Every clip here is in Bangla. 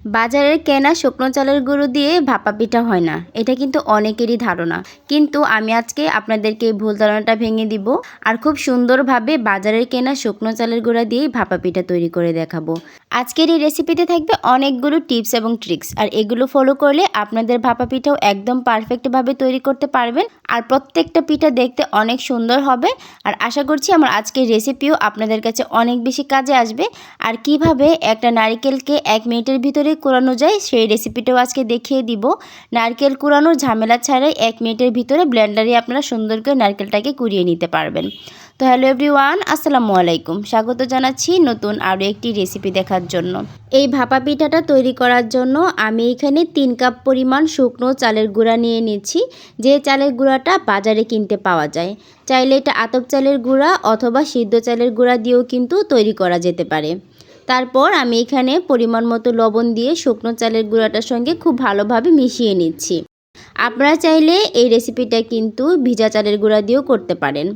বাজারের কেনা শুকনো চালের গুঁড়ো দিয়ে ভাপা পিঠা হয় না, এটা কিন্তু অনেকেরই ধারণা। কিন্তু আমি আজকে আপনাদেরকে এই ভুল ধারণাটা ভেঙে দিব আর খুব সুন্দরভাবে বাজারের কেনা শুকনো চালের গুঁড়া দিয়েই ভাপা পিঠা তৈরি করে দেখাবো। আজকের এই রেসিপিতে থাকবে অনেকগুলো টিপস এবং ট্রিক্স আর এগুলো ফলো করলে আপনাদের ভাপা পিঠাও একদম পারফেক্টভাবে তৈরি করতে পারবেন, আর প্রত্যেকটা পিঠা দেখতে অনেক সুন্দর হবে। আর আশা করছি আমার আজকের রেসিপিও আপনাদের কাছে অনেক বেশি কাজে আসবে। আর কীভাবে একটা নারিকেলকে এক মিনিটের ভিতরে কুড়ানো যায় সেই রেসিপিটাও আজকে দেখিয়ে দিব। নারকেল কুড়ানোর ঝামেলা ছাড়াই এক মিনিটের ভিতরে ব্লেন্ডারে আপনারা সুন্দর করে নারকেলটাকে কুড়িয়ে নিতে পারবেন। তো হ্যালো এভরিওয়ান আসসালামু আলাইকুম। স্বাগত জানাচ্ছি নতুন আরও একটি রেসিপি দেখার জন্য। এই ভাপা পিঠাটা তৈরি করার জন্য আমি এখানে তিন কাপ পরিমাণ শুকনো চালের গুঁড়া নিয়ে নিচ্ছি। যে চালের গুঁড়াটা বাজারে কিনতে পাওয়া যায়। চাইলে এটা আতপ চালের গুঁড়া অথবা সিদ্ধ চালের গুঁড়া দিয়েও কিন্তু তৈরি করা যেতে পারে। তারপর আমি এখানে পরিমাণ মতো লবণ দিয়ে শুকনো চালের গুঁড়াটার সঙ্গে খুব ভালোভাবে মিশিয়ে নিচ্ছি। আপনারা চাইলে এই রেসিপিটা কিন্তু ভিজা চালের গুঁড়া দিয়েও করতে পারেন।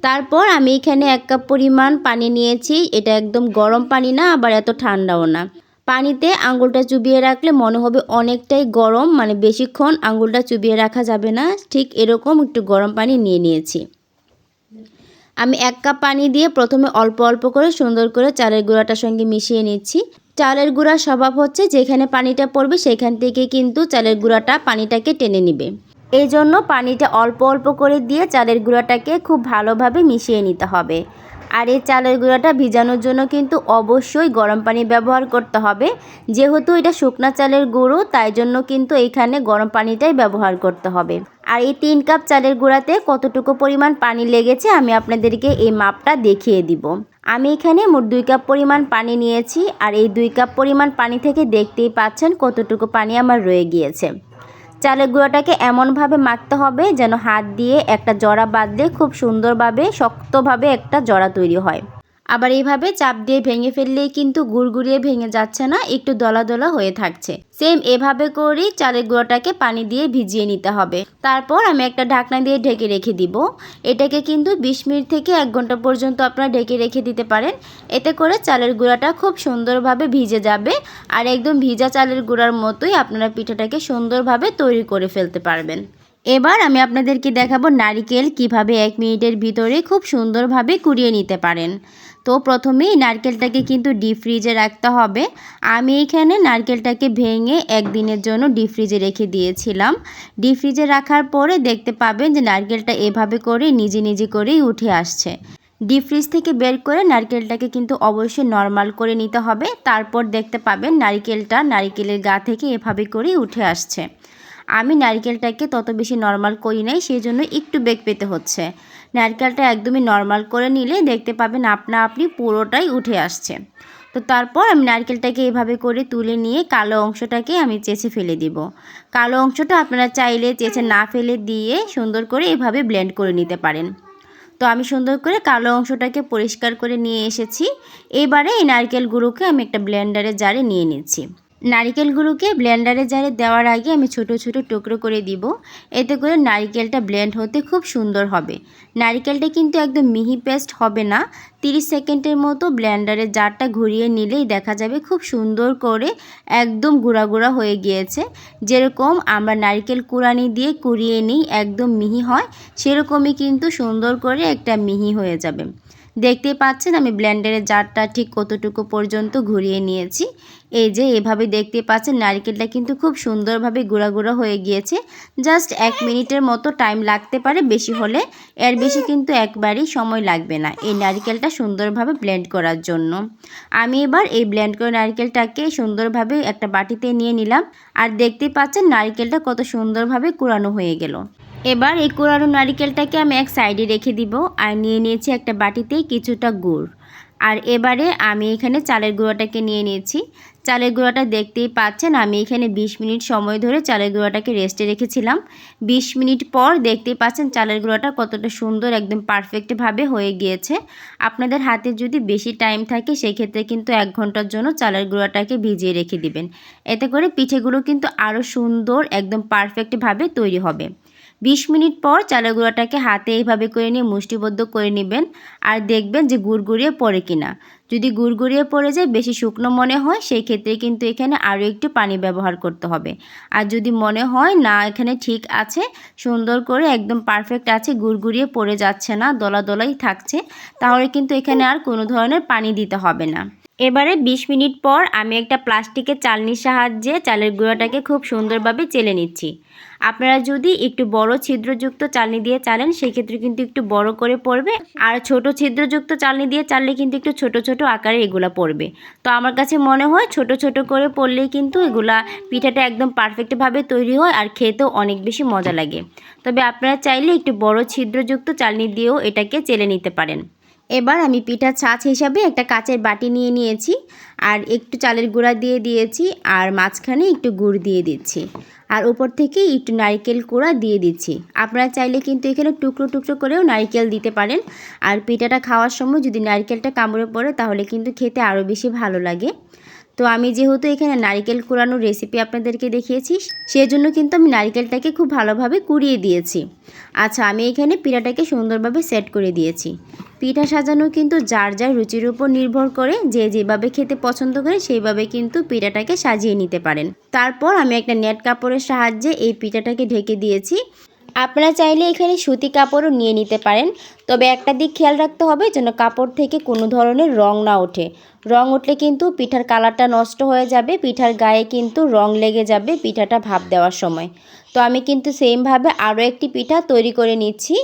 তারপর আমি এখানে এক কাপ পরিমাণ পানি নিয়েছি। এটা একদম গরম পানি না, আবার এত ঠান্ডাও না। পানিতে আঙুলটা চুবিয়ে রাখলে মনে হবে অনেকটাই গরম মানে বেশিক্ষণ আঙুলটা চুবিয়ে রাখা যাবে না। ঠিক এরকম একটু গরম পানি নিয়ে নিয়েছি। আমি এক কাপ পানি দিয়ে প্রথমে অল্প অল্প করে সুন্দর করে চালের গুঁড়াটার সঙ্গে মিশিয়ে নিচ্ছি। চালের গুঁড়ার স্বভাব হচ্ছে যেখানে পানিটা পড়বে সেখান থেকে কিন্তু চালের গুঁড়াটা পানিটাকে টেনে নিবে। এই জন্য পানিটা অল্প অল্প করে দিয়ে চালের গুঁড়াটাকে খুব ভালোভাবে মিশিয়ে নিতে হবে। আর এই চালের গুঁড়াটা ভিজানোর জন্য কিন্তু অবশ্যই গরম পানি ব্যবহার করতে হবে। যেহেতু এটা শুকনা চালের গুঁড়ো, তাই জন্য কিন্তু এইখানে গরম পানিটাই ব্যবহার করতে হবে। আর এই তিন কাপ চালের গুঁড়াতে কতটুকু পরিমাণ পানি লেগেছে আমি আপনাদেরকে এই মাপটা দেখিয়ে দিব। আমি এখানে মোট দুই কাপ পরিমাণ পানি নিয়েছি আর এই দুই কাপ পরিমাণ পানি থেকে দেখতেই পাচ্ছেন কতটুকু পানি আমার রয়ে গিয়েছে। চালের গুঁড়োটাকে এমনভাবে মাখতে হবে যেন হাত দিয়ে একটা জড়া বাঁধলে খুব সুন্দরভাবে, শক্তভাবে একটা জড়া তৈরি হয়। আবার এইভাবে চাপ দিয়ে ভেঙে ফেললেই কিন্তু গুড়গুড়িয়ে ভেঙে যাচ্ছে না, একটু দলা দলা হয়ে থাকছে। সেম এভাবে করেই চালের গুঁড়োটাকে পানি দিয়ে ভিজিয়ে নিতে হবে। তারপর আমি একটা ঢাকনা দিয়ে ঢেকে রেখে দিব। এটাকে কিন্তু বিশ মিনিট থেকে এক ঘণ্টা পর্যন্ত আপনারা ঢেকে রেখে দিতে পারেন। এতে করে চালের গুঁড়াটা খুব সুন্দরভাবে ভিজে যাবে আর একদম ভিজা চালের গুঁড়ার মতোই আপনারা পিঠাটাকে সুন্দরভাবে তৈরি করে ফেলতে পারবেন। এবার আমি আপনাদেরকে দেখাবো নারিকেল কীভাবে এক মিনিটের ভিতরে খুব সুন্দরভাবে কুড়িয়ে নিতে পারেন। তো প্রথমেই নারকেলটাকে কিন্তু ডিপ ফ্রিজে রাখতে হবে। আমি এখানে নারকেলটাকে ভেঙে একদিনের জন্য ডিপ ফ্রিজে রেখে দিয়েছিলাম। ডিপ ফ্রিজে রাখার পরে দেখতে পাবেন যে নারকেলটা এভাবে করে নিজে নিজে করেই উঠে আসছে। ডিপ ফ্রিজ থেকে বের করে নারকেলটাকে কিন্তু অবশ্যই নর্মাল করে নিতে হবে। তারপর দেখতে পাবেন নারকেলটা নারকেলের গা থেকে এভাবে করেই উঠে আসছে। আমি নারকেলটাকে তত বেশি নর্মাল করি নাই, সেই জন্য একটু বেগ পেতে হচ্ছে। নারকেলটা একদমই নর্মাল করে নিলে দেখতে পাবেন আপনা আপনি পুরোটাই উঠে আসছে। তো তারপর আমি নারকেলটাকে এভাবে করে তুলে নিয়ে কালো অংশটাকে আমি চেঁচে ফেলে দিব। কালো অংশটা আপনারা চাইলে চেঁচে না ফেলে দিয়ে সুন্দর করে এভাবে ব্লেন্ড করে নিতে পারেন। তো আমি সুন্দর করে কালো অংশটাকে পরিষ্কার করে নিয়ে এসেছি। এবারে এই নারকেলগুলোকে আমি একটা ব্লেন্ডারে জারে নিয়ে নিচ্ছি। নারিকেলগুলোকে ব্লেন্ডারে জারে দেওয়ার আগে আমি ছোট ছোট টুকরো করে দিব। এতে করে নারিকেলটা ব্লেন্ড হতে খুব সুন্দর হবে। নারিকেলটা কিন্তু একদম মিহি পেস্ট হবে না। 30 সেকেন্ডের মতো ব্লেন্ডারের জারটা ঘুরিয়ে নিলেই দেখা যাবে খুব সুন্দর করে একদম গুঁড়া গুঁড়া হয়ে গিয়েছে। যেরকম আমরা নারিকেল কুড়ানি দিয়ে কুড়িয়ে নিই একদম মিহি হয়, সেরকমই কিন্তু সুন্দর করে একটা মিহি হয়ে যাবে। দেখতেই পাচ্ছেন, আমি ব্লেন্ডারের জারটা ঠিক কতটুকু পর্যন্ত ঘুরিয়ে নিয়েছি। এই যে, এভাবে দেখতে পাচ্ছেন, নারিকেলটা কিন্তু খুব সুন্দরভাবে গুঁড়া গুঁড়া হয়ে গিয়েছে। জাস্ট এক মিনিটের মতো টাইম লাগতে পারে বেশি হলে, এর বেশি কিন্তু একবারই সময় লাগবে না এই নারিকেলটা সুন্দরভাবে ব্লেন্ড করার জন্য। আমি এবার এই ব্লেন্ড করা নারিকেলটাকে সুন্দরভাবে একটা বাটিতে নিয়ে নিলাম, আর দেখতে পাচ্ছেন, নারিকেলটা কত সুন্দরভাবে কুড়ানো হয়ে গেল। এবার এই কুড়ানো নারিকেলটাকে আমি এক সাইডে রেখে দিব আর নিয়ে নিয়েছি একটা বাটিতে কিছুটা গুড়। আর এবারে আমি এখানে চালের গুঁড়োটাকে নিয়ে নিয়েছি। চালের গুঁড়োটা দেখতেই পাচ্ছেন, আমি এখানে 20 মিনিট সময় ধরে চালের গুঁড়োটাকে রেস্টে রেখেছিলাম। 20 মিনিট পর দেখতেই পাচ্ছেন চালের গুঁড়োটা কতটা সুন্দর, একদম পারফেক্টভাবে হয়ে গিয়েছে। আপনাদের হাতে যদি বেশি টাইম থাকে, সেক্ষেত্রে কিন্তু এক ঘণ্টার জন্য চালের গুঁড়োটাকে ভিজিয়ে রেখে দিবেন। এতে করে পিঠেগুলো কিন্তু আরও সুন্দর, একদম পারফেক্টভাবে তৈরি হবে। বিশ মিনিট পর চালের গুঁড়াটাকে হাতে এইভাবে করে নিয়ে মুষ্টিবদ্ধ করে নেবেন আর দেখবেন যে গুড়গুড়িয়ে পড়ে কিনা। যদি গুড়গুড়িয়ে পড়ে যায়, বেশি শুকনো মনে হয়, সেই ক্ষেত্রে কিন্তু এখানে আরও একটু পানি ব্যবহার করতে হবে। আর যদি মনে হয় না, এখানে ঠিক আছে, সুন্দর করে একদম পারফেক্ট আছে, গুড়গুড়িয়ে পড়ে যাচ্ছে না দলা দলাই থাকছে, তাহলে কিন্তু এখানে আর কোনো ধরনের পানি দিতে হবে না। এবারে ২০ মিনিট পর আমি একটা প্লাস্টিকের চালনির সাহায্যে চালের গুঁড়াটাকে খুব সুন্দরভাবে চেলে নিচ্ছি। আপনারা যদি একটু বড় ছিদ্রযুক্ত চালনি দিয়ে চালেন, সেক্ষেত্রে কিন্তু একটু বড় করে পড়বে। আর ছোট ছিদ্রযুক্ত চালনি দিয়ে চাললে কিন্তু একটু ছোট ছোট আকারে এগুলা পড়বে। তো আমার কাছে মনে হয় ছোট ছোট করে পড়লেই কিন্তু এগুলা পিঠাটা একদম পারফেক্টভাবে তৈরি হয় আর খেতেও অনেক বেশি মজা লাগে। তবে আপনারা চাইলে একটু বড় ছিদ্রযুক্ত চালনি দিয়েও এটাকে চেলে নিতে পারেন। এবার আমি পিঠা ছাঁচ হিসাবে একটা কাচের বাটি নিয়ে নিয়েছি আর একটু চালের গুঁড়া দিয়ে দিয়েছি আর মাঝখানে একটু গুড় দিয়ে দিচ্ছি। আর উপর থেকে একটু নারকেল কুড়া দিয়ে দিচ্ছি। আপনারা চাইলে কিন্তু এখানে টুকরো টুকরো করেও নারকেল দিতে পারেন। আর পিঠাটা খাওয়ার সময় যদি নারকেলটা কামড়ে পড়ে তাহলে কিন্তু খেতে আরও বেশি ভালো লাগে। তো আমি যেহেতু এখানে নারিকেল কুড়ানোর রেসিপি আপনাদেরকে দেখিয়েছি, সেজন্য কিন্তু আমি নারিকেলটাকে খুব ভালোভাবে কুড়িয়ে দিয়েছি। আচ্ছা আমি এখানে পিঠাটাকে সুন্দরভাবে সেট করে দিয়েছি। পিঠা সাজানো কিন্তু যার যার রুচির উপর নির্ভর করে, যে যেভাবে খেতে পছন্দ করে সেইভাবে কিন্তু পিঠাটাকে সাজিয়ে নিতে পারেন। তারপর আমি একটা নেট কাপড়ের সাহায্যে এই পিঠাটাকে ঢেকে দিয়েছি। আপনারা চাইলে এখানে সুতি কাপড়ও নিয়ে নিতে পারেন। তবে একটা দিক খেয়াল রাখতে হবে যেন কাপড় থেকে কোনো ধরনের রং না ওঠে। রং উঠলে কিন্তু পিঠার কালারটা নষ্ট হয়ে যাবে, পিঠার গায়ে কিন্তু রং লেগে যাবে পিঠাটা ভাপ দেওয়ার সময়। তো আমি কিন্তু সেমভাবে আরও একটি পিঠা তৈরি করে নিচ্ছি।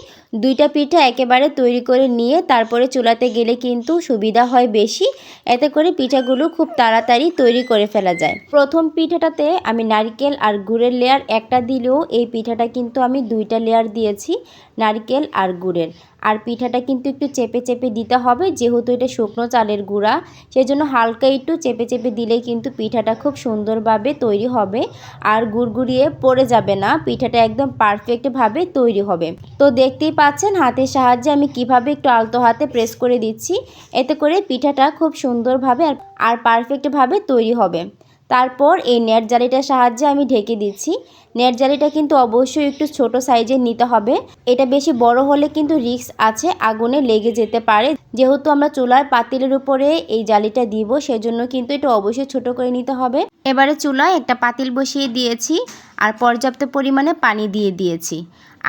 দুইটা পিঠা একেবারে তৈরি করে নিয়ে তারপরে চুলাতে গেলে কিন্তু সুবিধা হয় বেশি। এতে করে পিঠাগুলো খুব তাড়াতাড়ি তৈরি করে ফেলা যায়। প্রথম পিঠাটাতে আমি নারকেল আর গুড়ের লেয়ার একটা দিলেও এই পিঠাটা কিন্তু আমি দুইটা লেয়ার দিয়েছি, নারকেল আর গুড়ের। আর পিঠাটা কিন্তু একটু চেপে চেপে দিতে হবে, যেহেতু এটা শুকনো চালের গুঁড়া, সেজন্য হালকা একটু চেপে চেপে দিলে কিন্তু পিঠাটা খুব সুন্দরভাবে তৈরি হবে আর গুড়গুড়িয়ে পড়ে যাবে না, পিঠাটা একদম পারফেক্টভাবে তৈরি হবে। তো দেখতেই পাচ্ছেন হাতের সাহায্যে আমি কীভাবে একটু আলতো হাতে প্রেস করে দিচ্ছি, এতে করে পিঠাটা খুব সুন্দরভাবে আর পারফেক্টভাবে তৈরি হবে। তারপর এই নেট জালিটার সাহায্যে আমি ঢেকে দিচ্ছি। নেট জালিটা কিন্তু অবশ্যই একটু ছোট সাইজের নিতে হবে। এটা বেশি বড় হলে কিন্তু রিক্স আছে, আগুনে লেগে যেতে পারে। যেহেতু আমরা চুলার পাতিলের উপরে এই জালিটা দিব, সেজন্য কিন্তু এটা অবশ্যই ছোট করে নিতে হবে। এবারে চুলায় একটা পাতিল বসিয়ে দিয়েছি আর পর্যাপ্ত পরিমাণে পানি দিয়ে দিয়েছি।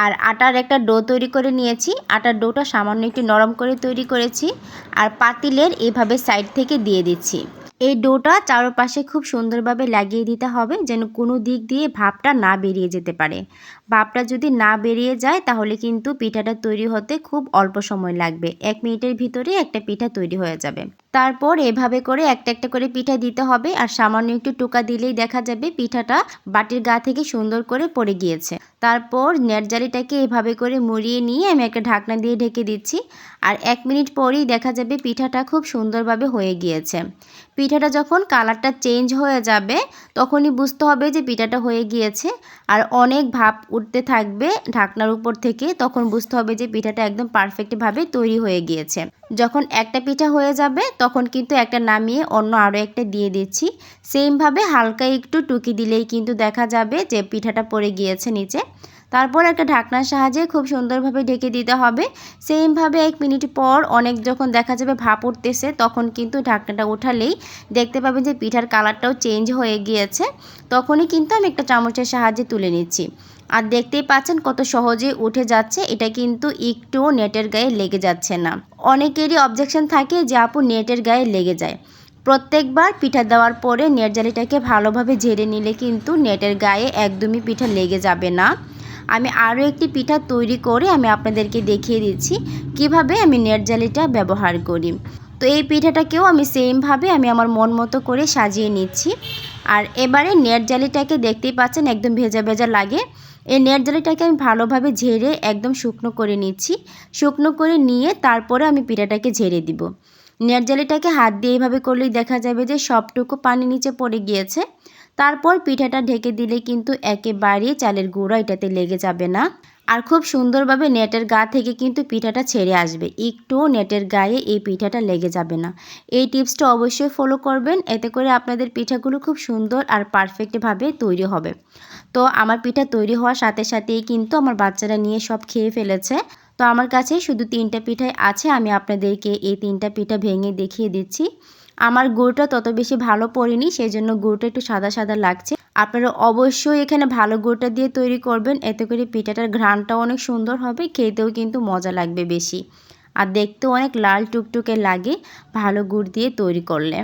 আর আটার একটা ডো তৈরি করে নিয়েছি। আটার ডোটা সামান্য একটু নরম করে তৈরি করেছি। আর পাতিলের এভাবে সাইড থেকে দিয়ে দিচ্ছি। এই ডোটা চারপাশে খুব সুন্দরভাবে লাগিয়ে দিতে হবে যেন কোনো দিক দিয়ে ভাপটা না বেরিয়ে যেতে পারে। ভাপটা যদি না বেরিয়ে যায়, তাহলে কিন্তু পিঠাটা তৈরি হতে খুব অল্প সময় লাগবে। এক মিনিটের ভিতরে একটা পিঠা তৈরি হয়ে যাবে। তারপর এভাবে করে একটা একটা করে পিঠা দিতে হবে আর সামান্য একটু টোকা দিলেই দেখা যাবে পিঠাটা বাটির গা থেকে সুন্দর করে পড়ে গিয়েছে। তারপর নেটজালিটাকে এভাবে করে মুড়িয়ে নিয়ে আমি একটা ঢাকনা দিয়ে ঢেকে দিচ্ছি আর এক মিনিট পরেই দেখা যাবে পিঠাটা খুব সুন্দরভাবে হয়ে গিয়েছে। পিঠাটা যখন কালারটা চেঞ্জ হয়ে যাবে তখনই বুঝতে হবে যে পিঠাটা হয়ে গিয়েছে আর অনেক ভাপ উঠতে থাকবে ঢাকনার উপর থেকে তখন বুঝতে হবে যে পিঠাটা একদম পারফেক্টভাবে তৈরি হয়ে গিয়েছে। যখন একটা পিঠা হয়ে যাবে তখন কিন্তু একটা নামিয়ে অন্য আরও একটা দিয়ে দিচ্ছি। সেমভাবে হালকা একটু টুকি দিলেই কিন্তু দেখা যাবে যে পিঠাটা পড়ে গিয়েছে নিচে। তারপর একটা ঢাকনার সাহায্যে খুব সুন্দরভাবে ঢেকে দিতে হবে। সেমভাবে এক মিনিট পর অনেক যখন দেখা যাবে ভাপ উঠতেছে, তখন কিন্তু ঢাকনাটা উঠালেই দেখতে পাবেন যে পিঠার কালারটাও চেঞ্জ হয়ে গিয়েছে। তখনই কিন্তু আমি একটা চামচের সাহায্যে তুলে নিচ্ছি। আর দেখতেই পাচ্ছেন কত সহজে উঠে যাচ্ছে, এটা কিন্তু একটুও নেটের গায়ে লেগে যাচ্ছে না। অনেকেরই অবজেকশন থাকে যে আপু নেটের গায়ে লেগে যায়। প্রত্যেকবার পিঠা দেওয়ার পরে নেট জালিটাকে ভালোভাবে ঝেড়ে নিলে কিন্তু নেটের গায়ে একদমই পিঠা লেগে যাবে না। আমি আরও একটি পিঠা তৈরি করে আমি আপনাদেরকে দেখিয়ে দিচ্ছি, কীভাবে আমি নেট জালিটা ব্যবহার করি। তো এই পিঠাটাকেও আমি সেমভাবে আমি আমার মন মতো করে সাজিয়ে নিচ্ছি। আর এবারে নেট জালিটাকে দেখতেই পাচ্ছেন একদম ভেজা ভেজা লাগে। এই নেট জালিটাকে আমি ভালোভাবে ঝেড়ে একদম শুকনো করে নিচ্ছি। শুকনো করে নিয়ে তারপরে আমি পিঠাটাকে ঝেড়ে দিব। নেট জালিটাকে হাত দিয়ে এইভাবে করলেই দেখা যাবে যে সবটুকু পানি নিচে পড়ে গিয়েছে। তারপর পিঠাটা ঢেকে দিলে কিন্তু একেবারেই চালের গুঁড়ো এটাতে লেগে যাবে না। আর খুব সুন্দরভাবে নেটের গা থেকে কিন্তু পিঠাটা ছেড়ে আসবে। একটুও নেটের গায়ে এই পিঠাটা লেগে যাবে না। এই টিপসটা অবশ্যই ফলো করবেন। এতে করে আপনাদের পিঠাগুলো খুব সুন্দর আর পারফেক্টভাবে তৈরি হবে। তো আমার পিঠা তৈরি হওয়ার সাথে সাথেই কিন্তু আমার বাচ্চারা নিয়ে সব খেয়ে ফেলেছে। তো আমার কাছে শুধু তিনটা পিঠাই আছে। আমি আপনাদেরকে এই তিনটা পিঠা ভেঙে দেখিয়ে দিচ্ছি। আমার গুড়টা তত বেশি ভালো পড়েনি সেই জন্য গুড়টা একটু সাদা সাদা লাগছে। আপনারা অবশ্যই এখানে ভালো গুড়টা দিয়ে তৈরি করবেন, এতে করে পিঠাটার ঘ্রানটা অনেক সুন্দর হবে, খেতেও কিন্তু মজা লাগবে বেশি। আর দেখতেও অনেক লাল টুকটুকে লাগে ভালো গুড় দিয়ে তৈরি করলে।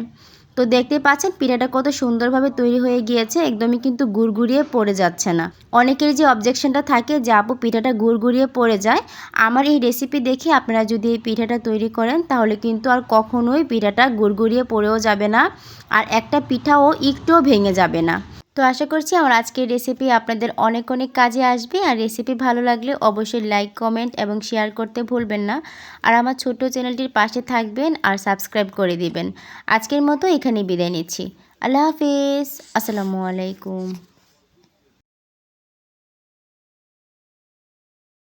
তো দেখতে পাচ্ছেন, পিঠাটা কত সুন্দরভাবে তৈরি হয়ে গিয়েছে, একদমই কিন্তু গুড়গুড়িয়ে পড়ে যাচ্ছে না। অনেকের যে অবজেকশনটা থাকে যে, আপু, পিঠাটা গুড়গুড়িয়ে পড়ে যায়? আমার এই রেসিপি দেখে আপনারা যদি এই পিঠাটা তৈরি করেন, তাহলে কিন্তু আর কখনোই পিঠাটা গুড়গুড়িয়ে পড়েও যাবে না, আর একটা পিঠাও একটুও ভেঙে যাবে না। তো আশা করছি আমার আজকের রেসিপি আপনাদের অনেক অনেক কাজে আসবে। আর রেসিপি ভালো লাগলে অবশ্যই লাইক কমেন্ট এবং শেয়ার করতে ভুলবেন না। আর আমার ছোট চ্যানেলটির পাশে থাকবেন আর সাবস্ক্রাইব করে দিবেন। আজকের মতো এখানে বিদায় নিচ্ছি। আল্লাহ হাফিজ। আসসালামু আলাইকুম।